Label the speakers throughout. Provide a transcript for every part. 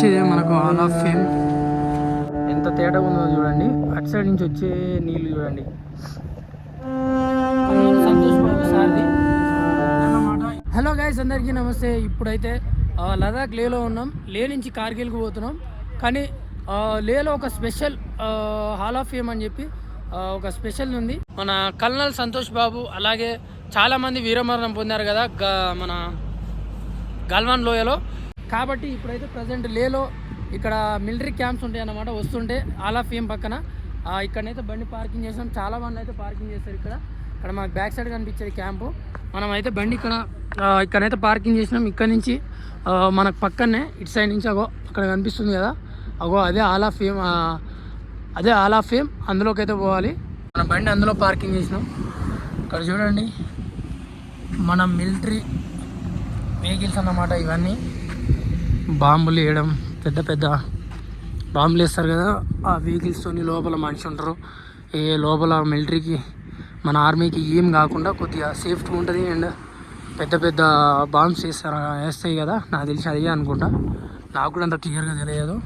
Speaker 1: కనిపించేది మనకు all of fame ఎంత తేడా ఉందో చూడండి. అటు సైడ్ నుంచి వచ్చే నీళ్ళు చూడండి. సంతోష్ బాబు సార్ది హలో గైస్ అందరికీ నమస్తే. ఇప్పుడైతే లదాఖ్ లేలో ఉన్నాం. లే నుంచి కార్గిల్కి పోతున్నాం. కానీ లేలో ఒక స్పెషల్ హాల్ ఆఫ్ ఫేమ్ అని చెప్పి ఒక స్పెషల్ ఉంది. మన కల్నల్ సంతోష్ బాబు అలాగే చాలామంది వీరమరణం పొందారు కదా గ- మన గల్వాన్ లోయలో. కాబట్టి ఇప్పుడైతే ప్రజెంట్ లేలో ఇక్కడ మిలిటరీ క్యాంప్స్ ఉంటాయి అన్నమాట వస్తుంటే ఆలా ఫేమ్ పక్కన ఇక్కడనైతే బండి పార్కింగ్ చేసాం. చాలా మంది అయితే పార్కింగ్ చేస్తారు ఇక్కడ. ఇక్కడ మనకు బ్యాక్ సైడ్ కనిపించేది క్యాంపు మనం అయితే బండి ఇక్కడ ఇక్కడైతే ఇక్కడనైతే పార్కింగ్ చేసినాం. ఇక్కడ నుంచి మనకు పక్కనే ఇటు సైడ్ నుంచి అగో అక్కడ కనిపిస్తుంది కదా. అగో అదే ఆలా ఫేమ్ అదే ఆలా ఫేమ్ అందులోకి అయితే పోవాలి. మన బండి అందులో పార్కింగ్ చేసినాం. ఇక్కడ చూడండి మన మిలిటరీ వెహికల్స్ అన్నమాట ఇవన్నీ. బాంబులు వేయడం పెద్ద పెద్ద బాంబులు వేస్తారు కదా ఆ వెహికల్స్తోని లోపల మనిషి ఉంటారు. ఏ లోపల మిలిటరీకి మన ఆర్మీకి ఏం కాకుండా కొద్దిగా సేఫ్టీ ఉంటుంది అండ్ పెద్ద పెద్ద బాంబ్స్ వేస్తారు వేస్తాయి కదా. నాకు తెలిసి అదే అనుకుంటా. నాకు కూడా అంత క్లియర్గా తెలియదు.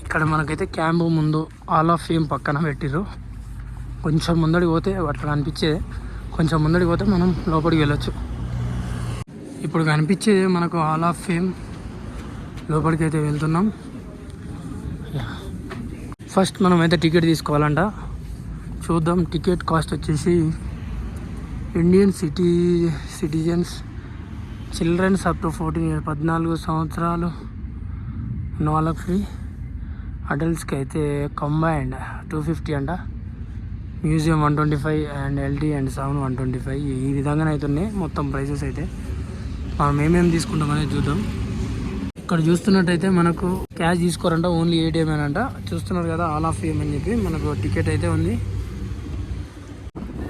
Speaker 1: ఇక్కడ మనకైతే క్యాంపు ముందు ఆల్ ఆఫ్ ఫేమ్ పక్కన పెట్టిర్రు. కొంచెం ముందడికి పోతే అట్లా కనిపించేది. కొంచెం ముందడికి పోతే మనం లోపలికి వెళ్ళొచ్చు. ఇప్పుడు కనిపించేది మనకు ఆల్ ఆఫ్ ఫేమ్ లోపలికి అయితే వెళ్తున్నాం. ఫస్ట్ మనం అయితే టికెట్ తీసుకోవాలంట. చూద్దాం టికెట్ కాస్ట్ వచ్చేసి Indian city citizens childrens up to fourteen year పద్నాలుగు సంవత్సరాలు ఉన్న వాళ్ళకి ఫ్రీ అడల్ట్స్కి అయితే కంబైండ్ టూ ఫిఫ్టీ అంట. Museum one twenty five and LT and seven one twenty five ఈ విధంగానే అవుతున్నాయి మొత్తం ప్రైసెస్ అయితే. మనం ఏమేమి తీసుకుంటామనేది చూద్దాం. ఇక్కడ చూస్తున్నట్టయితే మనకు క్యాష్ తీసుకోరంట ఓన్లీ ఏటీఎం అంట చూస్తున్నారు కదా ఆల్ ఆఫ్ ఫేమ్ అని చెప్పి మనకు టికెట్ అయితే ఉంది.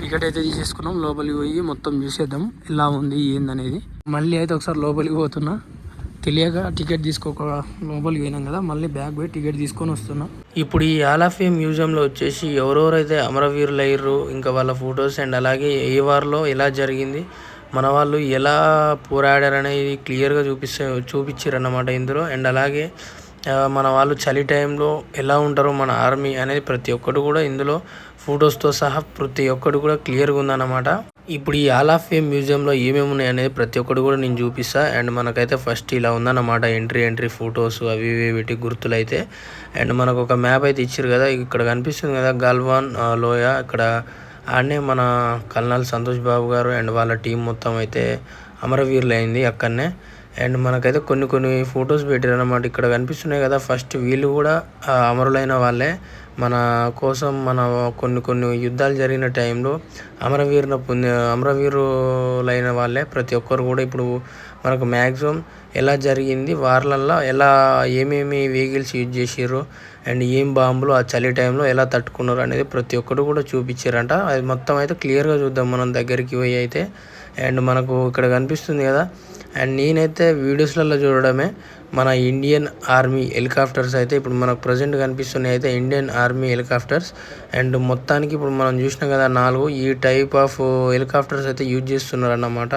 Speaker 1: టికెట్ అయితే తీసేసుకున్నాం లోపలికి పోయి మొత్తం చూసేద్దాం ఎలా ఉంది ఏందనేది. మళ్ళీ అయితే ఒకసారి లోపలికి పోతున్నా. తెలియక టికెట్ తీసుకోక లోపలికి పోయినాం కదా మళ్ళీ బ్యాగ్ పోయి టికెట్ తీసుకొని వస్తున్నాం.
Speaker 2: ఇప్పుడు ఈ ఆల్ ఆఫ్ ఫేమ్ మ్యూజియంలో వచ్చేసి ఎవరెవరైతే అమరవీరులు అయ్యారు ఇంకా వాళ్ళ ఫొటోస్ అండ్ అలాగే ఏ వార్లో ఎలా జరిగింది మన వాళ్ళు ఎలా పోరాడారు అనేది క్లియర్గా చూపిస్తే చూపించారు అన్నమాట ఇందులో. అండ్ అలాగే మన వాళ్ళు చలి టైంలో ఎలా ఉంటారో మన ఆర్మీ అనేది ప్రతి ఒక్కటి కూడా ఇందులో ఫొటోస్తో సహా ప్రతి ఒక్కటి కూడా క్లియర్గా ఉందన్నమాట. ఇప్పుడు ఈ ఆల్ ఆఫ్ ఫేమ్ మ్యూజియంలో ఏమేమి ఉన్నాయి అనేది ప్రతి ఒక్కటి కూడా నేను చూపిస్తా. అండ్ మనకైతే ఫస్ట్ ఇలా ఉందన్నమాట ఎంట్రీ ఎంట్రీ ఫొటోస్ అవి ఇవి వీటి గుర్తులు అయితే అండ్ మనకు ఒక మ్యాప్ అయితే ఇచ్చారు కదా ఇక్కడ కనిపిస్తుంది కదా గల్వాన్ లోయ ఇక్కడ ఆడనే మన కల్నాల్ సంతోష్ బాబు గారు అండ్ వాళ్ళ టీం మొత్తం అయితే అమరవీరులు అయింది అక్కడనే. అండ్ మనకైతే కొన్ని కొన్ని ఫొటోస్ పెట్టారు అనమాట ఇక్కడ కనిపిస్తున్నాయి కదా ఫస్ట్ వీళ్ళు కూడా అమరులైన వాళ్ళే. మన కోసం మన కొన్ని కొన్ని యుద్ధాలు జరిగిన టైంలో అమరవీరుల పొంది అమరవీరులైన వాళ్ళే. ప్రతి ఒక్కరు కూడా ఇప్పుడు మనకు మ్యాక్సిమం ఎలా జరిగింది వార్లల్లో ఎలా ఏమేమి వెహికల్స్ యూజ్ చేసారు అండ్ ఏం బాంబులు ఆ చలి టైంలో ఎలా తట్టుకున్నారు అనేది ప్రతి ఒక్కరు కూడా చూపించారంట. అది మొత్తం అయితే క్లియర్గా చూద్దాం మనం దగ్గరికి పోయి అయితే. అండ్ మనకు ఇక్కడ కనిపిస్తుంది కదా అండ్ నేనైతే వీడియోస్లలో చూడడమే మన ఇండియన్ ఆర్మీ హెలికాప్టర్స్ అయితే ఇప్పుడు మనకు ప్రజెంట్ కనిపిస్తున్నాయి అయితే ఇండియన్ ఆర్మీ హెలికాప్టర్స్. అండ్ మొత్తానికి ఇప్పుడు మనం చూసినాం కదా నాలుగు ఈ టైప్ ఆఫ్ హెలికాప్టర్స్ అయితే యూజ్ చేస్తున్నారు అన్నమాట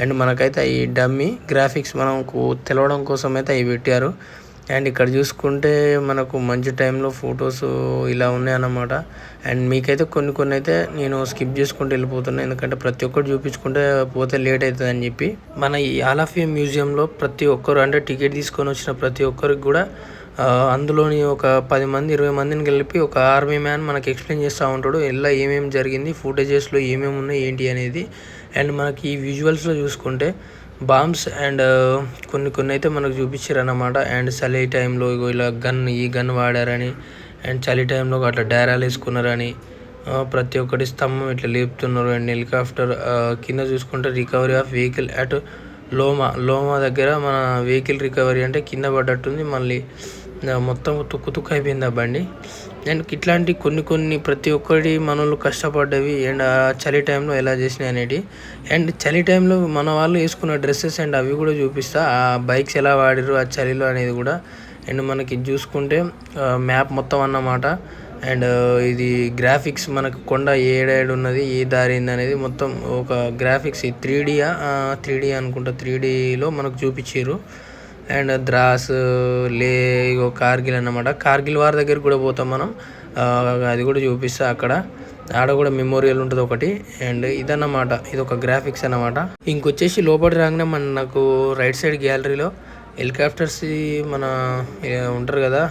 Speaker 2: అండ్ మనకైతే ఈ డమ్మీ గ్రాఫిక్స్ మనకు తెలవడం కోసం అయితే అవి పెట్టారు. అండ్ ఇక్కడ చూసుకుంటే మనకు మంచి టైంలో ఫొటోస్ ఇలా ఉన్నాయన్నమాట అండ్ మీకైతే కొన్ని కొన్ని అయితే నేను స్కిప్ చేసుకుంటూ వెళ్ళిపోతున్నాను ఎందుకంటే ప్రతి ఒక్కటి చూపించుకుంటే పోతే లేట్ అవుతుంది అని చెప్పి. మన ఈ ఆలాఫియా మ్యూజియంలో ప్రతి ఒక్కరు అంటే టికెట్ తీసుకొని వచ్చిన ప్రతి ఒక్కరికి కూడా అందులోని ఒక పది మంది ఇరవై మందిని కలిపి ఒక ఆర్మీ మ్యాన్ మనకి ఎక్స్ప్లెయిన్ చేస్తూ ఉంటాడు. ఎలా ఏమేమి జరిగింది ఫుటేజెస్లో ఏమేమి ఉన్నాయి ఏంటి అనేది. అండ్ మనకి ఈ విజువల్స్లో చూసుకుంటే బాంబ్స్ అండ్ కొన్ని కొన్ని అయితే మనకు చూపించారు అన్నమాట అండ్ చలి టైంలో ఇలా గన్ ఈ గన్ వాడారని అండ్ చలి టైంలో అట్లా డేరాలు వేసుకున్నారని ప్రతి ఒక్కటి స్తంభం ఇట్లా లేపుతున్నారు. అండ్ హెలికాప్టర్ కింద చూసుకుంటే recovery of vehicle at Loma Loma దగ్గర మన వెహికల్ రికవరీ అంటే కింద పడ్డట్టుంది. మళ్ళీ మొత్తం తుక్కు తుక్కు అయిపోయింది ఆ బండి. అండ్ ఇట్లాంటి కొన్ని కొన్ని ప్రతి ఒక్కటి మనోళ్ళు కష్టపడ్డవి అండ్ ఆ చలి టైంలో ఎలా చేసినాయి అనేటి అండ్ చలి టైంలో మన వాళ్ళు వేసుకున్న డ్రెస్సెస్ అండ్ అవి కూడా చూపిస్తా. ఆ బైక్స్ ఎలా వాడిరు ఆ చలిలో అనేది కూడా. అండ్ మనకి చూసుకుంటే మ్యాప్ మొత్తం అన్నమాట. అండ్ ఇది గ్రాఫిక్స్ మనకు కొండ ఏడాడు ఉన్నది ఏ దారి అనేది మొత్తం ఒక graphics three D three D అనుకుంటా త్రీ డీలో మనకు చూపించారు అండ్ ద్రాస్ లే ఇగో కార్గిల్ అన్నమాట. కార్గిల్ వారి దగ్గరికి కూడా పోతాం మనం. అది కూడా చూపిస్తా అక్కడ. ఆడ కూడా మెమోరియల్ ఉంటుంది ఒకటి. అండ్ ఇదన్నమాట. ఇది ఒక గ్రాఫిక్స్ అన్నమాట. ఇంకొచ్చేసి లోపలి రాగానే మన నాకు రైట్ సైడ్ గ్యాలరీలో హెలికాప్టర్స్ మన ఉంటారు కదా.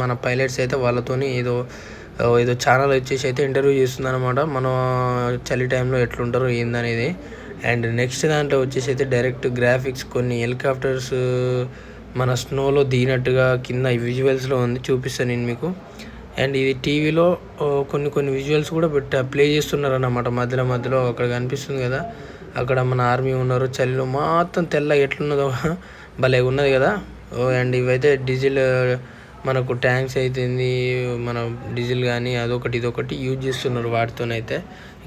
Speaker 2: మన పైలట్స్ అయితే వాళ్ళతోని ఏదో ఏదో ఛానల్ వచ్చేసి అయితే ఇంటర్వ్యూ చేస్తుంది అనమాట మన చలి టైంలో ఎట్లుంటారు ఏందనేది. అండ్ నెక్స్ట్ దాంట్లో వచ్చేసి అయితే డైరెక్ట్ గ్రాఫిక్స్ కొన్ని హెలికాప్టర్స్ మన స్నోలో దిగినట్టుగా కింద విజువల్స్లో ఉంది చూపిస్తాను నేను మీకు. అండ్ ఇది టీవీలో కొన్ని కొన్ని విజువల్స్ కూడా పెట్టా ప్లే చేస్తున్నారు అన్నమాట మధ్యలో మధ్యలో అక్కడ కనిపిస్తుంది కదా అక్కడ మన ఆర్మీ ఉన్నారు చలిలో మొత్తం తెల్ల ఎట్లున్నదో భలే ఉన్నది కదా. ఓ అండ్ ఇవైతే డీజిల్ మనకు ట్యాంక్స్ అయితేంది మన డీజిల్ కానీ అదొకటి ఇదొకటి యూజ్ చేస్తున్నారు వాటితోనైతే.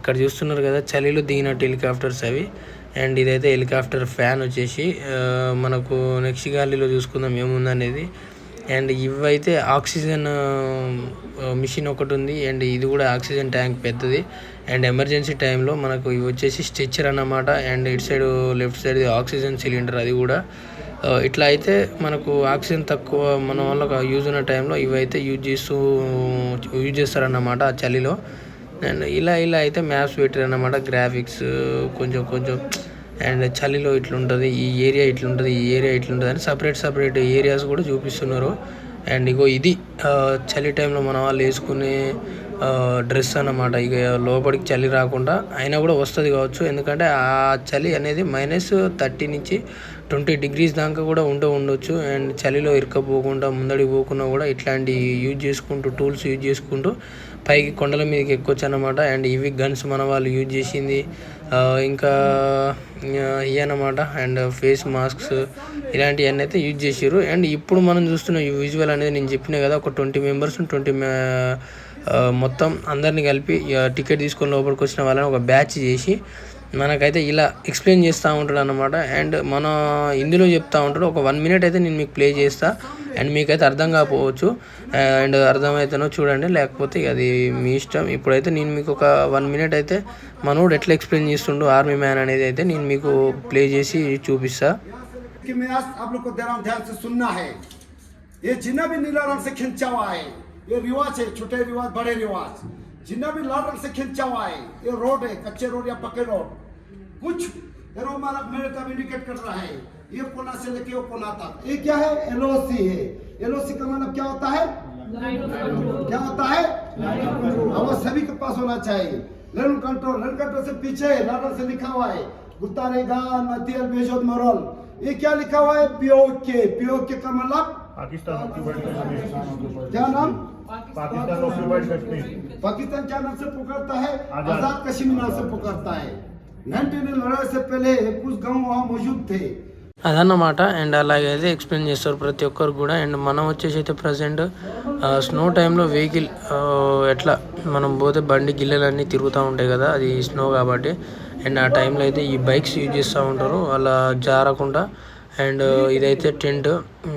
Speaker 2: ఇక్కడ చూస్తున్నారు కదా చలిలో దిగినట్టు హెలికాప్టర్స్ అవి. అండ్ ఇదైతే హెలికాప్టర్ ఫ్యాన్ వచ్చేసి మనకు నెక్స్ట్ గాలిలో చూసుకుందాం ఏముందనేది. అండ్ ఇవైతే ఆక్సిజన్ మిషన్ ఒకటి ఉంది. అండ్ ఇది కూడా ఆక్సిజన్ ట్యాంక్ పెద్దది. అండ్ ఎమర్జెన్సీ టైంలో మనకు ఇవి వచ్చేసి స్ట్రెచ్చర్ అన్నమాట. అండ్ ఇటు side left side oxygen cylinder అది కూడా. ఇట్లా అయితే మనకు ఆక్సిజన్ తక్కువ మన వల్ల యూజ్ ఉన్న టైంలో ఇవైతే యూజ్ చేస్తూ యూజ్ చేస్తారన్నమాట ఆ చలిలో. అండ్ ఇలా ఇలా అయితే మ్యాప్స్ పెట్టారన్నమాట గ్రాఫిక్స్ కొంచెం కొంచెం. అండ్ చలిలో ఇట్లుంటుంది ఈ ఏరియా ఇట్లుంటుంది ఈ ఏరియా ఇట్లుంటుంది అని సపరేట్ సపరేట్ ఏరియాస్ కూడా చూపిస్తున్నారు. అండ్ ఇగో ఇది చలి టైంలో మన వాళ్ళు వేసుకునే డ్రెస్ అన్నమాట. ఇక లోపలికి చలి రాకుండా అయినా కూడా వస్తుంది కావచ్చు. ఎందుకంటే ఆ చలి అనేది మైనస్ థర్టీ నుంచి ట్వంటీ డిగ్రీస్ దాకా కూడా ఉండే ఉండొచ్చు. అండ్ చలిలో ఇరకపోకుండా ముందడికి పోకుండా కూడా ఇట్లాంటి యూజ్ చేసుకుంటూ టూల్స్ యూజ్ చేసుకుంటూ పైకి కొండల మీదకి ఎక్కొచ్చు అనమాట అండ్ ఇవి గన్స్ మన వాళ్ళు యూజ్ చేసింది. ఇంకా ఇవి అనమాట అండ్ ఫేస్ మాస్క్స్ ఇలాంటివన్నీ అయితే యూజ్ చేసారు అండ్ ఇప్పుడు మనం చూస్తున్న ఈ విజువల్ అనేది నేను చెప్పిన కదా ఒక ట్వంటీ మెంబర్స్ ట్వంటీ మొత్తం అందరిని కలిపి టికెట్ తీసుకొని లోపలికి వచ్చిన వాళ్ళని ఒక బ్యాచ్ చేసి మనకైతే ఇలా ఎక్స్ప్లెయిన్ చేస్తూ ఉంటాడు అనమాట అండ్ మన హిందీలో చెప్తా ఉంటాడు ఒక వన్ మినిట్ అయితే నేను మీకు ప్లే చేస్తా అండ్ మీకైతే అర్థం కాకపోవచ్చు అండ్ అర్థమైతేనో చూడండి లేకపోతే ఇక అది మీ ఇష్టం ఇప్పుడైతే నేను మీకు ఒక వన్ మినిట్ అయితే మనోడు ఎట్లా ఎక్స్ప్లెయిన్ చేస్తుండు ఆర్మీ మ్యాన్ అనేది అయితే నేను మీకు ప్లే చేసి చూపిస్తా
Speaker 3: कि मैं आज आप लोग को दे रहा हूं ध्यान से सुनना है ये जितना भी नीला रंग से खिंचा हुआ है ये रिवाज है छोटे रिवाज बड़े रिवाज जितना भी लाल रंग से खिंचा हुआ है ये रोड है कच्चे रोड या पक्के रोड कुछ एरो हमारा मेरे तब इंडिकेट कर रहा है। ये कोना से लेके वो कोना तक। ये क्या है? एलओसी है। एलओसी का मतलब क्या होता है? क्या होता है? और सभी के पास होना चाहिए। लेन कंट्रोल लेन कंट्रोल से पीछे लाल से लिखा हुआ है। गुत्तारेगा नतियल बेजोद मरोल। ये क्या लिखा हुआ है? पीओके पीओके का मतलब?
Speaker 4: पाकिस्तान
Speaker 3: क्या नाम?
Speaker 4: पाकिस्तान
Speaker 3: पाकिस्तान क्या नाम से पुकारता है।
Speaker 4: आज़ाद
Speaker 3: कश्मीर नाम से पुकारता है।
Speaker 2: అదన్నమాట అండ్ అలాగే ఎక్స్ప్లెయిన్ చేస్తారు ప్రతి ఒక్కరు కూడా. అండ్ మనం వచ్చేసి అయితే ప్రజెంట్ స్నో టైంలో వెహికల్ ఎట్లా మనం పోతే బండి గిల్లెలన్నీ తిరుగుతూ ఉంటాయి కదా అది స్నో కాబట్టి. అండ్ ఆ టైంలో అయితే ఈ బైక్స్ యూజ్ చేస్తూ ఉంటారు. అలా జారకుండా అండ్ ఇదైతే టెంట్.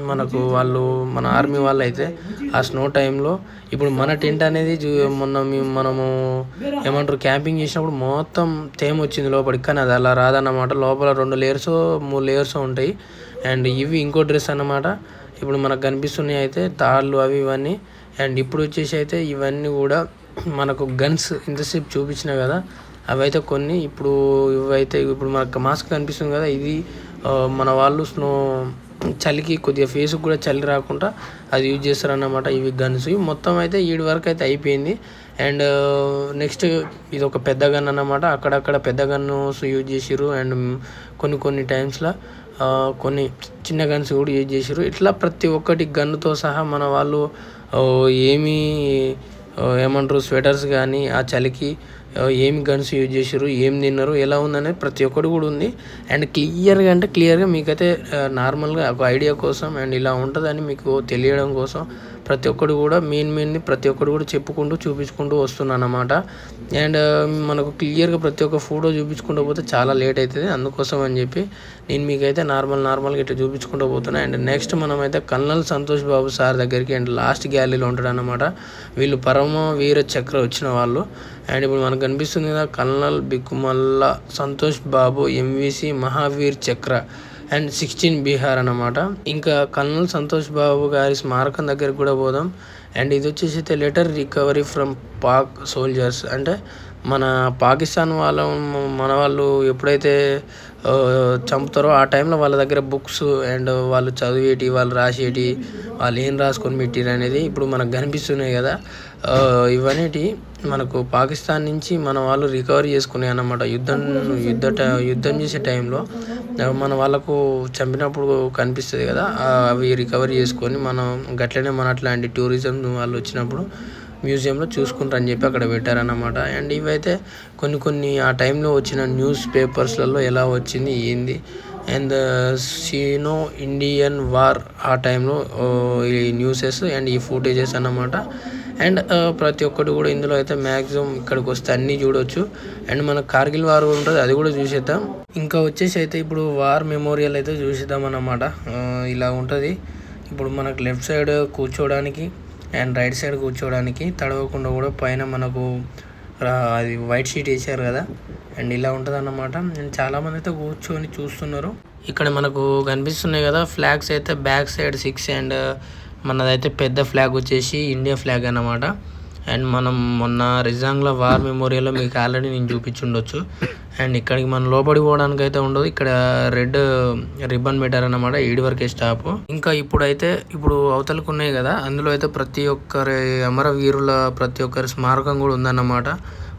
Speaker 2: మనకు వాళ్ళు మన ఆర్మీ వాళ్ళు అయితే ఆ స్నో టైంలో ఇప్పుడు మన టెంట్ అనేది చూ- మొన్న మనము ఏమంటారు క్యాంపింగ్ చేసినప్పుడు మొత్తం తేమ వచ్చింది లోపలికి. కానీ అది అలా రాదన్నమాట. లోపల రెండు లేయర్స్ మూడు లేయర్స్ ఉంటాయి. అండ్ ఇవి ఇంకో డ్రెస్ అన్నమాట. ఇప్పుడు మనకు కనిపిస్తున్నాయి అయితే తాళ్ళు అవి ఇవన్నీ. అండ్ ఇప్పుడు వచ్చేసి అయితే ఇవన్నీ కూడా మనకు గన్స్ ఇంతసేపు చూపించినా కదా అవైతే కొన్ని. ఇప్పుడు ఇవైతే ఇప్పుడు మనకు మాస్క్ కనిపిస్తుంది కదా ఇది మన వాళ్ళు స్నో చలికి కొద్దిగా ఫేస్కి కూడా చలి రాకుండా అది యూజ్ చేస్తారన్నమాట ఇవి గన్స్ మొత్తం అయితే ఈడి వరకు అయితే అయిపోయింది. అండ్ నెక్స్ట్ ఇది ఒక పెద్ద గన్ అన్నమాట. అక్కడక్కడ పెద్ద గన్స్ యూజ్ చేసిర్రు. అండ్ కొన్ని కొన్ని టైమ్స్లో కొన్ని చిన్న గన్స్ కూడా యూజ్ చేసిర్రు. ఇట్లా ప్రతి ఒక్కటి గన్నుతో సహా మన వాళ్ళు ఏమీ ఏమంటారు స్వెటర్స్ కానీ ఆ చలికి ఏమి గన్స్ యూజ్ చేసారు ఏం తిన్నారు ఎలా ఉందనేది ప్రతి ఒక్కటి కూడా ఉంది. అండ్ క్లియర్గా అంటే క్లియర్గా మీకైతే నార్మల్గా ఒక ఐడియా కోసం అండ్ ఇలా ఉంటుందని మీకు తెలియడం కోసం ప్రతి ఒక్కరు కూడా మెయిన్ మెయిన్ని ప్రతి ఒక్కడు కూడా చెప్పుకుంటూ చూపించుకుంటూ వస్తున్నాను అనమాట అండ్ మనకు క్లియర్గా ప్రతి ఒక్క ఫోటో చూపించుకుంటూ పోతే చాలా లేట్ అవుతుంది అందుకోసం అని చెప్పి నేను మీకైతే నార్మల్ నార్మల్గా ఇట్లా చూపించుకుంటూ పోతున్నా. అండ్ నెక్స్ట్ మనమైతే కల్నల్ సంతోష్ బాబు సార్ దగ్గరికి అండ్ లాస్ట్ గ్యాలరీలో ఉంటాడు అనమాట వీళ్ళు పరమ వీర చక్ర వచ్చిన వాళ్ళు. అండ్ ఇప్పుడు మనకు కనిపిస్తుంది కదా colonel Bikkumalla Santosh Babu MVC Mahavir Chakra. And sixteen Bihar అనమాట ఇంకా కల్నల్ సంతోష్ బాబు గారి స్మారకం దగ్గరికి కూడా పోదాం. అండ్ ఇది వచ్చేసి అయితే letter recovery from Pak soldiers అంటే మన పాకిస్తాన్ వాళ్ళ మన వాళ్ళు ఎప్పుడైతే చంపుతారో ఆ టైంలో వాళ్ళ దగ్గర బుక్స్ అండ్ వాళ్ళు చదివేటి వాళ్ళు రాసేటి వాళ్ళు ఏం రాసుకొని పెట్టిరు అనేది ఇప్పుడు మనకు కనిపిస్తున్నాయి కదా. ఇవన్నీ మనకు పాకిస్తాన్ నుంచి మన వాళ్ళు రికవరీ చేసుకున్నాయి అన్నమాట. యుద్ధం యుద్ధ యుద్ధం చేసే టైంలో మన వాళ్ళకు చంపినప్పుడు కనిపిస్తుంది కదా అవి రికవరీ చేసుకొని మనం గట్లనే మన అట్లాంటి టూరిజం వాళ్ళు వచ్చినప్పుడు మ్యూజియంలో చూసుకుంటారని చెప్పి అక్కడ పెట్టారన్నమాట. అండ్ ఇవైతే కొన్ని కొన్ని ఆ టైంలో వచ్చిన న్యూస్ పేపర్స్లలో ఎలా వచ్చింది ఏంది అండ్ సీనో ఇండియన్ వార్ ఆ టైంలో ఈ న్యూసెస్ అండ్ ఈ ఫుటేజెస్ అన్నమాట. అండ్ ప్రతి ఒక్కటి కూడా ఇందులో అయితే మ్యాక్సిమం ఇక్కడికి వస్తే అన్నీ చూడొచ్చు. అండ్ మన కార్గిల్ వార్ కూడా ఉంటుంది అది కూడా చూసేద్దాం. ఇంకా వచ్చేసి అయితే ఇప్పుడు వార్ మెమోరియల్ అయితే చూసేద్దాం అన్నమాట. ఇలా ఉంటుంది. ఇప్పుడు మనకు లెఫ్ట్ సైడ్ కూర్చోవడానికి అండ్ రైట్ సైడ్ కూర్చోవడానికి తడవకుండా కూడా పైన మనకు రా- అది వైట్ షీట్ వేసారు కదా. అండ్ ఇలా ఉంటుంది అన్నమాట అండ్ చాలామంది అయితే కూర్చొని చూస్తున్నారు. ఇక్కడ మనకు కనిపిస్తున్నాయి కదా ఫ్లాగ్స్ అయితే బ్యాక్ సైడ్ సిక్స్ అండ్ మనదైతే పెద్ద ఫ్లాగ్ వచ్చేసి ఇండియా ఫ్లాగ్ అన్నమాట. అండ్ మనం మొన్న రిజాంగ్లో వార్ మెమోరియల్లో మీకు ఆల్రెడీ నేను చూపించుండొచ్చు. అండ్ ఇక్కడికి మనం లోపడి పోవడానికి అయితే ఉండదు. ఇక్కడ రెడ్ రిబ్బన్ పెట్టారన్నమాట ఈడి వరకే స్టాప్. ఇంకా ఇప్పుడైతే ఇప్పుడు అవతలకు ఉన్నాయి కదా అందులో అయితే ప్రతి ఒక్కరి అమరవీరుల ప్రతి ఒక్కరి స్మారకం కూడా ఉందన్నమాట.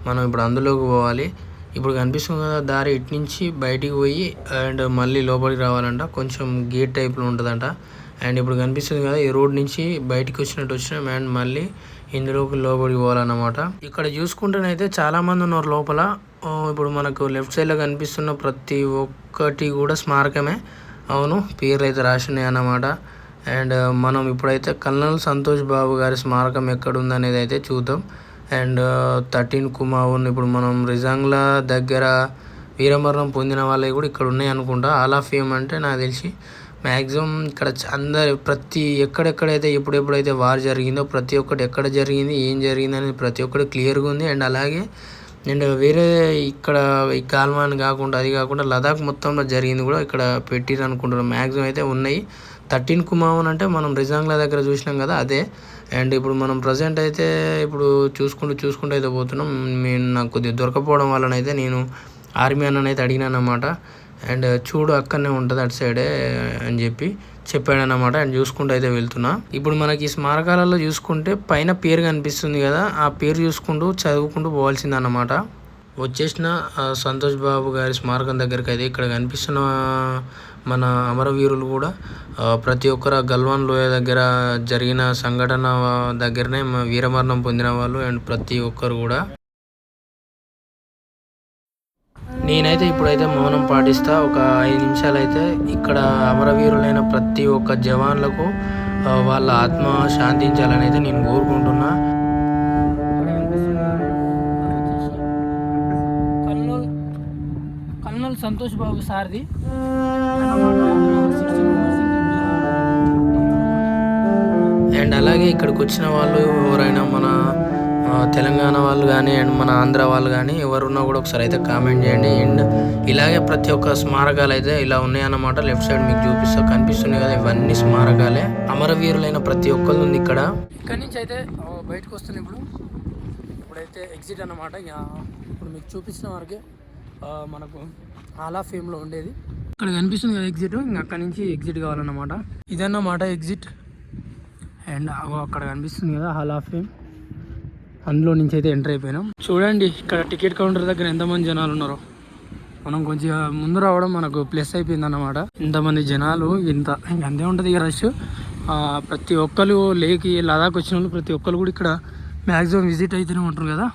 Speaker 2: మనం ఇప్పుడు అందులోకి పోవాలి. ఇప్పుడు కనిపిస్తుంది కదా దారి ఇటు నుంచి బయటికి పోయి అండ్ మళ్ళీ లోపలికి రావాలంట. కొంచెం గేట్ టైప్లో ఉంటుందంట. అండ్ ఇప్పుడు కనిపిస్తుంది కదా ఈ రోడ్ నుంచి బయటికి వచ్చినట్టు వచ్చినాం అండ్ మళ్ళీ ఇందులోకి లోపలికి పోవాలన్నమాట. ఇక్కడ చూసుకుంటేనైతే చాలామంది ఉన్నారు లోపల. ఇప్పుడు మనకు లెఫ్ట్ సైడ్లో కనిపిస్తున్న ప్రతి ఒక్కటి కూడా స్మారకమే. అవును పేర్లు అయితే రాసినాయి అన్నమాట. అండ్ మనం ఇప్పుడైతే కల్నల్ సంతోష్ బాబు గారి స్మారకం ఎక్కడ ఉందనేది అయితే చూద్దాం. అండ్ థర్టీన్ కుమావున్ ఇప్పుడు మనం రిజాంగ్లా దగ్గర వీరమరణం పొందిన వాళ్ళవి కూడా ఇక్కడ ఉన్నాయి అనుకుంటా. ఆల్ ఆఫ్ ఫేమ్ అంటే నాకు తెలిసి మ్యాక్సిమం ఇక్కడ చ- అందరు ప్రతి ఎక్కడెక్కడైతే ఎప్పుడెప్పుడైతే వార్ జరిగిందో ప్రతి ఒక్కటి ఎక్కడ జరిగింది ఏం జరిగింది అనేది ప్రతి ఒక్కటి క్లియర్గా ఉంది. అండ్ అలాగే అండ్ వేరే ఇక్కడ ఈ కాల్మాన్ కాకుండా అది కాకుండా లదాఖ్ మొత్తంలో జరిగింది కూడా ఇక్కడ పెట్టిరు అనుకుంటున్నాం మ్యాక్సిమం అయితే ఉన్నాయి. థర్టీన్ కుమావన్ అంటే మనం రిజాంగ్ల దగ్గర చూసినాం కదా అదే. అండ్ ఇప్పుడు మనం ప్రజెంట్ అయితే ఇప్పుడు చూసుకుంటూ చూసుకుంటూ అయితే పోతున్నాం. నేను నాకు కొద్దిగా దొరకపోవడం వలన అయితే నేను ఆర్మీ అన్ననైతే అయితే అడిగినాను అండ్ చూడు అక్కడనే ఉంటుంది అటు సైడే అని చెప్పి చెప్పాడనమాట అండ్ చూసుకుంటూ అయితే వెళ్తున్నా. ఇప్పుడు మనకి ఈ స్మారకాలలో చూసుకుంటే పైన పేరు కనిపిస్తుంది కదా ఆ పేరు చూసుకుంటూ చదువుకుంటూ పోవాల్సింది అన్నమాట వచ్చేసిన సంతోష్ బాబు గారి స్మారకం దగ్గరికి అయితే ఇక్కడ కనిపిస్తున్న మన అమరవీరులు కూడా ప్రతి ఒక్కరు గల్వాన్ లోయ దగ్గర జరిగిన సంఘటన దగ్గరనే వీరమరణం పొందిన వాళ్ళు అండ్ ప్రతి ఒక్కరు కూడా. నేనైతే ఇప్పుడైతే మౌనం పాటిస్తా. ఒక ఐదు నిమిషాలు అయితే ఇక్కడ అమరవీరులైన ప్రతి ఒక్క జవాన్లకు వాళ్ళ ఆత్మ శాంతించాలని అయితే నేను కోరుకుంటున్నా.
Speaker 1: కల్నూల్ కల్నూల్ సంతోష్ బాబు సార్ది.
Speaker 2: అండ్ అలాగే ఇక్కడికి వచ్చిన వాళ్ళు ఎవరైనా మన తెలంగాణ వాళ్ళు కానీ అండ్ మన ఆంధ్ర వాళ్ళు కానీ ఎవరున్నా కూడా ఒకసారి అయితే కామెంట్ చేయండి. అండ్ ఇలాగే ప్రతి ఒక్క స్మారకాలు అయితే ఇలా ఉన్నాయన్నమాట. లెఫ్ట్ సైడ్ మీకు చూపిస్తా కనిపిస్తున్నాయి కదా ఇవన్నీ స్మారకాలే. అమరవీరులైన ప్రతి ఒక్కరు ఉంది ఇక్కడ.
Speaker 1: ఇక్కడ నుంచి అయితే బయటకు వస్తుంది ఇప్పుడు. ఇప్పుడైతే ఎగ్జిట్ అన్నమాట. ఇక ఇప్పుడు మీకు చూపించిన వరకే మనకు ఆలా ఫేమ్లో ఉండేది. ఇక్కడ కనిపిస్తుంది కదా ఎగ్జిట్ ఇంకా అక్కడ నుంచి ఎగ్జిట్ కావాలన్నమాట. ఇదన్నమాట ఎగ్జిట్ అండ్ అక్కడ కనిపిస్తుంది కదా హాల్ ఆఫ్ ఫేమ్ అందులో నుంచి అయితే ఎంటర్ అయిపోయినాం. చూడండి ఇక్కడ టికెట్ కౌంటర్ దగ్గర ఎంతమంది జనాలు ఉన్నారో. మనం కొంచెం ముందు రావడం మనకు ప్లస్ అయిపోయింది అన్నమాట ఇంతమంది జనాలు ఇంత అంతే ఉంటుంది ఇక రష్. ప్రతి ఒక్కరు లేకి లదాఖ్ వచ్చిన వాళ్ళు ప్రతి ఒక్కరు కూడా ఇక్కడ మ్యాక్సిమం విజిట్ అయితేనే ఉంటారు కదా.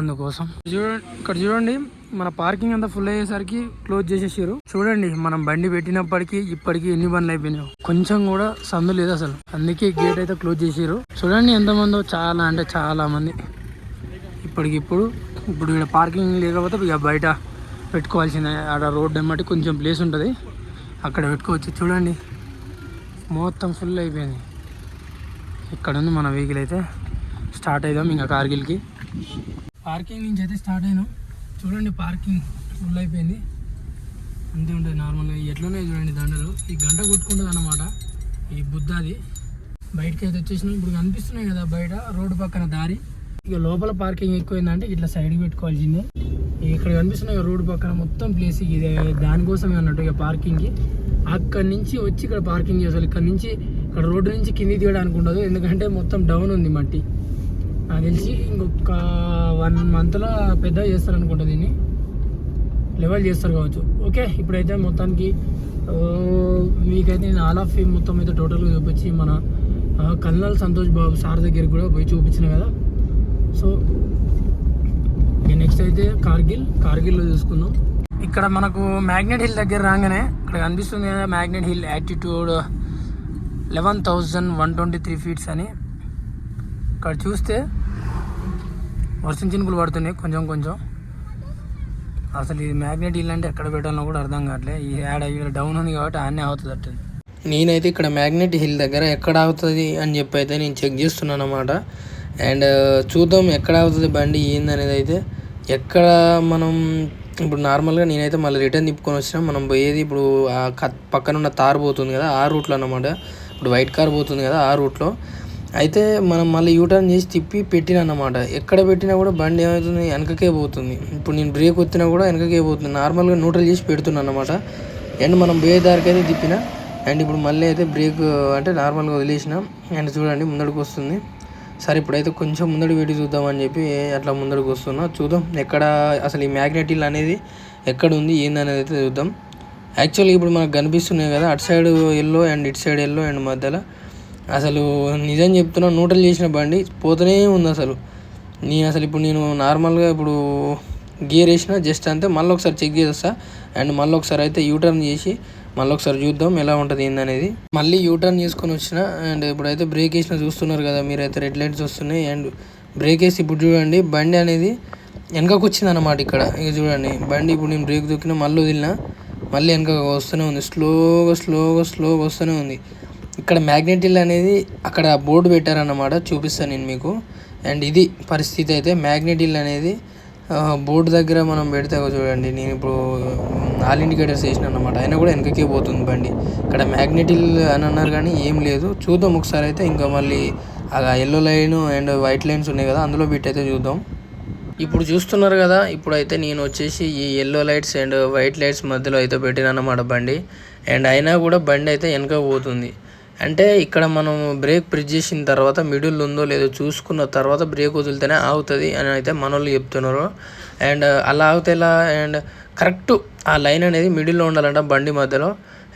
Speaker 1: అందుకోసం. చూడండి ఇక్కడ చూడండి మన పార్కింగ్ అంతా ఫుల్ అయ్యేసరికి క్లోజ్ చేసేసారు చూడండి మనం బండి పెట్టినప్పటికీ ఇప్పటికీ ఎన్ని బండ్లు అయిపోయినాయి. కొంచెం కూడా సందు లేదు అసలు. అందుకే గేట్ అయితే క్లోజ్ చేసారు చూడండి ఎంతమందో చాలా అంటే చాలా మంది. ఇప్పటికిప్పుడు ఇప్పుడు ఇక్కడ పార్కింగ్ లేకపోతే ఇక బయట పెట్టుకోవాల్సిన ఆడ రోడ్ ఎమ్మటి కొంచెం ప్లేస్ ఉంటుంది. అక్కడ పెట్టుకోవచ్చు. చూడండి మొత్తం ఫుల్ అయిపోయింది. ఇక్కడ ఉంది మన వెహికల్ అయితే. స్టార్ట్ అవుదాం ఇంకా కార్గిల్కి పార్కింగ్ నుంచి అయితే స్టార్ట్ అయినాం. చూడండి పార్కింగ్ ఫుల్ అయిపోయింది. అంతే ఉంటుంది నార్మల్గా. ఎట్లనే చూడండి దండలు. ఈ గంట కొట్టుకుంటుంది అన్నమాట. ఈ బుద్ధది బయటకి అయితే వచ్చేసినాం. ఇప్పుడు కనిపిస్తున్నాయి కదా బయట రోడ్డు పక్కన దారి. ఇక లోపల పార్కింగ్ ఎక్కువైందంటే ఇట్లా సైడ్కి పెట్టుకోవాల్సిందే. ఇక్కడ కనిపిస్తున్నాయి రోడ్డు పక్కన మొత్తం ప్లేస్ ఇది దానికోసమే అన్నట్టు ఇక పార్కింగ్కి అక్కడి నుంచి వచ్చి ఇక్కడ పార్కింగ్ చేసాలి ఇక్కడ నుంచి ఇక్కడ రోడ్డు నుంచి కింది తీయడానికి ఉండదు. ఎందుకంటే మొత్తం డౌన్ ఉంది మట్టి. నాకు తెలిసి ఇంకొక వన్ మంత్లో పెద్ద చేస్తారు అనుకుంటా దీన్ని. లెవెల్ చేస్తారు కావచ్చు. ఓకే ఇప్పుడైతే మొత్తానికి మీకైతే నేను ఆల్ ఆఫ్ ఫేమ్ మొత్తం అయితే టోటల్గా చూపించి మన కల్నల్ సంతోష్ బాబు సార్ దగ్గరికి కూడా పోయి చూపించిన కదా. సో నెక్స్ట్ అయితే కార్గిల్ కార్గిల్లో చూసుకుందాం. ఇక్కడ మనకు మ్యాగ్నెట్ హిల్ దగ్గర రాగానే ఇక్కడ కనిపిస్తుంది కదా magnet hill attitude eleven thousand one twenty three feets అని. ఇక్కడ చూస్తే వర్షం చినుకులు పడుతున్నాయి కొంచెం కొంచెం. అసలు ఈ మ్యాగ్నెట్ హిల్ అంటే ఎక్కడ పెట్టాలో కూడా అర్థం కావట్లే. ఈ యాడ్ అయ్యి డౌన్ ఉంది కాబట్టి ఆనే అవుతుంది అట్టు.
Speaker 2: నేనైతే ఇక్కడ మ్యాగ్నెట్ హిల్ దగ్గర ఎక్కడ అవుతుంది అని చెప్పి అయితే నేను చెక్ చేస్తున్నాను అనమాట అండ్ చూద్దాం ఎక్కడ అవుతుంది బండి ఏందనేది అయితే. ఎక్కడ మనం ఇప్పుడు నార్మల్గా నేనైతే మళ్ళీ రిటర్న్ తిప్పుకొని వచ్చినా మనం పోయేది ఇప్పుడు ఆ పక్కన ఉన్న తార్ పోతుంది కదా ఆ రూట్లో అనమాట ఇప్పుడు వైట్ కార్ పోతుంది కదా ఆ రూట్లో. అయితే మనం మళ్ళీ యూటర్న్ చేసి తిప్పి పెట్టిన అన్నమాట. ఎక్కడ పెట్టినా కూడా బండి ఏమవుతుంది? వెనకకే పోతుంది. ఇప్పుడు నేను బ్రేక్ వచ్చినా కూడా వెనకకే పోతుంది. నార్మల్గా న్యూట్రల్ చేసి పెడుతున్నాను అనమాట అండ్ మనం వేరే దారికి అయితే తిప్పిన అండ్ ఇప్పుడు మళ్ళీ అయితే బ్రేక్ అంటే నార్మల్గా వదిలేసిన అండ్ చూడండి ముందడికి వస్తుంది. సరే ఇప్పుడైతే కొంచెం ముందడు పెట్టి చూద్దామని చెప్పి అట్లా ముందడికి వస్తున్నా. చూద్దాం ఎక్కడ అసలు ఈ మ్యాగ్నెట్ అనేది ఎక్కడ ఉంది ఏందనేది అయితే చూద్దాం. యాక్చువల్లీ ఇప్పుడు మనకు కనిపిస్తున్నాయి కదా అటు సైడ్ ఎల్లో అండ్ ఇటు సైడ్ ఎల్లో అండ్ మధ్యలో అసలు నిజం చెప్తున్నా నూటలు చేసిన బండి పోతూనే ఉంది అసలు. నేను అసలు ఇప్పుడు నేను నార్మల్గా ఇప్పుడు గేర్ వేసిన జస్ట్ అంతే మళ్ళీ ఒకసారి చెక్ చేస్తా. అండ్ మళ్ళీ ఒకసారి అయితే యూటర్న్ చేసి మళ్ళీ ఒకసారి చూద్దాం ఎలా ఉంటుంది ఏందనేది. మళ్ళీ యూటర్న్ చేసుకొని వచ్చిన అండ్ ఇప్పుడైతే బ్రేక్ వేసిన చూస్తున్నారు కదా మీరైతే రెడ్ లైట్స్ వస్తున్నాయి. అండ్ బ్రేక్ వేసి ఇప్పుడు చూడండి బండి అనేది వెనకకు వచ్చింది అనమాట ఇక్కడ. ఇక చూడండి బండి ఇప్పుడు నేను బ్రేక్ దొక్కిన మళ్ళీ వదిలిన మళ్ళీ వెనక వస్తూనే ఉంది. స్లోగా స్లోగా స్లోగా వస్తూనే ఉంది. ఇక్కడ మ్యాగ్నెట్ హిల్ అనేది అక్కడ బోర్డు పెట్టారన్నమాట చూపిస్తాను నేను మీకు. అండ్ ఇది పరిస్థితి అయితే మ్యాగ్నెట్ హిల్ అనేది బోర్డు దగ్గర మనం పెడితే చూడండి నేను ఇప్పుడు ఆల్ ఇండికేటర్స్ వేసిన అనమాట అయినా కూడా వెనకకే పోతుంది బండి. ఇక్కడ మ్యాగ్నెట్ హిల్ అని అన్నారు కానీ ఏం లేదు. చూద్దాం ఒకసారి అయితే ఇంకా మళ్ళీ ఆ yellow line and white lines ఉన్నాయి కదా అందులో బిట్ అయితే చూద్దాం. ఇప్పుడు చూస్తున్నారు కదా ఇప్పుడైతే నేను వచ్చేసి ఈ yellow lights and white lights మధ్యలో అయితే పెట్టినన్నమాట బండి. అండ్ అయినా కూడా బండి అయితే వెనక పోతుంది. అంటే ఇక్కడ మనం బ్రేక్ ప్రెస్ చేసిన తర్వాత మిడిల్ ఉందో లేదో చూసుకున్న తర్వాత బ్రేక్ వదిలితేనే ఆగుతుంది అని అయితే మనోళ్ళు చెప్తున్నారు. అండ్ uh, అలా ఆగితే ఇలా అండ్ కరెక్ట్ ఆ లైన్ అనేది మిడిల్లో ఉండాలంట బండి మధ్యలో.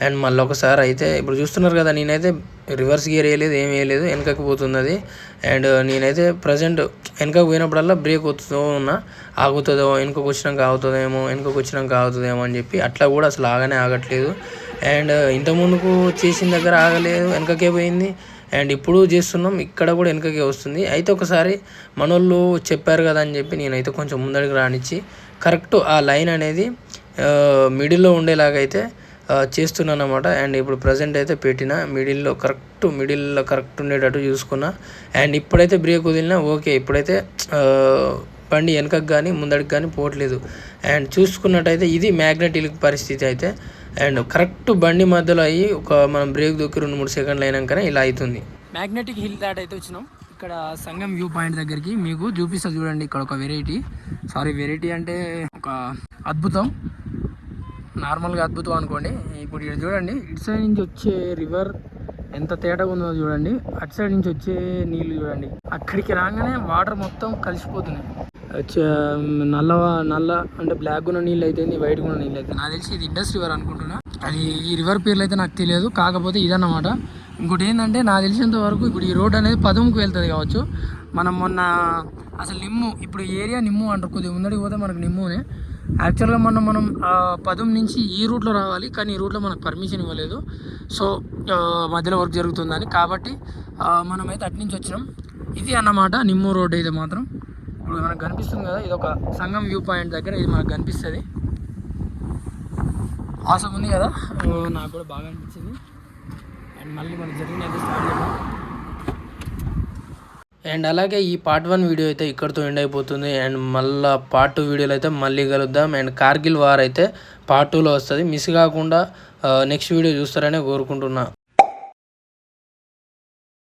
Speaker 2: అండ్ మళ్ళీ ఒకసారి అయితే ఇప్పుడు చూస్తున్నారు కదా నేనైతే రివర్స్ గేర్ వేయలేదు ఏం వేయలేదు వెనకకి పోతుంది అది అండ్ uh, నేనైతే ప్రజెంట్ వెనకకు పోయినప్పుడల్లా బ్రేక్ వస్తూ ఉన్నా ఆగుతుందో వెనకకు వచ్చినాక ఆగుతుందేమో వెనకకు వచ్చినాక ఆగుతుందేమో అని చెప్పి అట్లా కూడా అసలు ఆగనే ఆగట్లేదు. అండ్ ఇంత ముందుకు చేసిన దగ్గర ఆగలేదు వెనకకే పోయింది. అండ్ ఇప్పుడు చేస్తున్నాం ఇక్కడ కూడా వెనకకే వస్తుంది. అయితే ఒకసారి మనోళ్ళు చెప్పారు కదా అని చెప్పి నేనైతే కొంచెం ముందడికి రానిచ్చి కరెక్ట్ ఆ లైన్ అనేది మిడిల్లో ఉండేలాగైతే అయితే చేస్తున్నాను అనమాట అండ్ ఇప్పుడు ప్రజెంట్ అయితే పెట్టిన మిడిల్లో కరెక్ట్ మిడిల్లో కరెక్ట్ ఉండేటట్టు చూసుకున్నా. అండ్ ఇప్పుడైతే బ్రేక్ వదిలినా ఓకే. ఇప్పుడైతే బండి వెనకకు కానీ ముందడికి కానీ పోవట్లేదు. అండ్ చూసుకున్నట్టయితే ఇది మ్యాగ్నెట్ పరిస్థితి అయితే. అండ్ కరెక్ట్ బండి మధ్యలో అయ్యి ఒక మనం బ్రేక్ దొక్కి రెండు మూడు సెకండ్లు అయినాకనే ఇలా అవుతుంది.
Speaker 1: మ్యాగ్నెటిక్ హిల్ దాట్ అయితే వచ్చినాం. ఇక్కడ సంగం వ్యూ పాయింట్ దగ్గరికి మీకు చూపిస్తా చూడండి ఇక్కడ ఒక వెరైటీ. సారీ వెరైటీ అంటే ఒక అద్భుతం. నార్మల్గా అద్భుతం అనుకోండి. ఇప్పుడు ఇక్కడ చూడండి ఇటు సైడ్ నుంచి వచ్చే రివర్ ఎంత తేటగా ఉందో చూడండి. అటు సైడ్ నుంచి వచ్చే నీళ్ళు చూడండి. అక్కడికి రాగానే వాటర్ మొత్తం కలిసిపోతున్నాయి నల్ల నల్ల అంటే బ్లాక్ ఉన్న నీళ్ళు అయితే వైట్ ఉన్న నీళ్ళు అయితే. నాకు తెలిసి ఇది ఇండస్ రివర్ అనుకుంటున్నా. అది ఈ రివర్ పేర్లు అయితే నాకు తెలియదు కాకపోతే ఇదన్నమాట. ఇంకోటి ఏంటంటే నాకు తెలిసినంత వరకు ఇప్పుడు ఈ రోడ్ అనేది పదముకు వెళ్తుంది కావచ్చు. మనం మొన్న అసలు నిమ్ము ఇప్పుడు ఏరియా నిమ్ము అంటారు కొద్దిగా ముందడికి పోతే మనకు నిమ్మునే. యాక్చువల్గా మనం మనం పదం నుంచి ఈ రూట్లో రావాలి కానీ ఈ రూట్లో మనకు పర్మిషన్ ఇవ్వలేదు. సో మధ్యలో వర్క్ జరుగుతుందని. కాబట్టి మనమైతే అటు నుంచి వచ్చినాం. ఇది అన్నమాట నిమ్ము రోడ్ అయితే మాత్రం. ఇప్పుడు మనకు కనిపిస్తుంది కదా ఇది ఒక సంగం వ్యూ పాయింట్ దగ్గర ఇది మనకు కనిపిస్తుంది. ఆసం ఉంది కదా? నాకు కూడా బాగా అనిపించింది. అండ్ మళ్ళీ మన జర్నీ అయితే స్టార్ట్ చేద్దాం.
Speaker 2: అండ్ అలాగే ఈ పార్ట్ వన్ వీడియో అయితే ఇక్కడితో ఎండ్ అయిపోతుంది. అండ్ మళ్ళీ పార్ట్ టూ వీడియోలో అయితే మళ్ళీ కలుద్దాం. అండ్ కార్గిల్ వార్ అయితే పార్ట్ టూలో వస్తుంది. మిస్ కాకుండా నెక్స్ట్ వీడియో చూస్తారనే కోరుకుంటున్నా.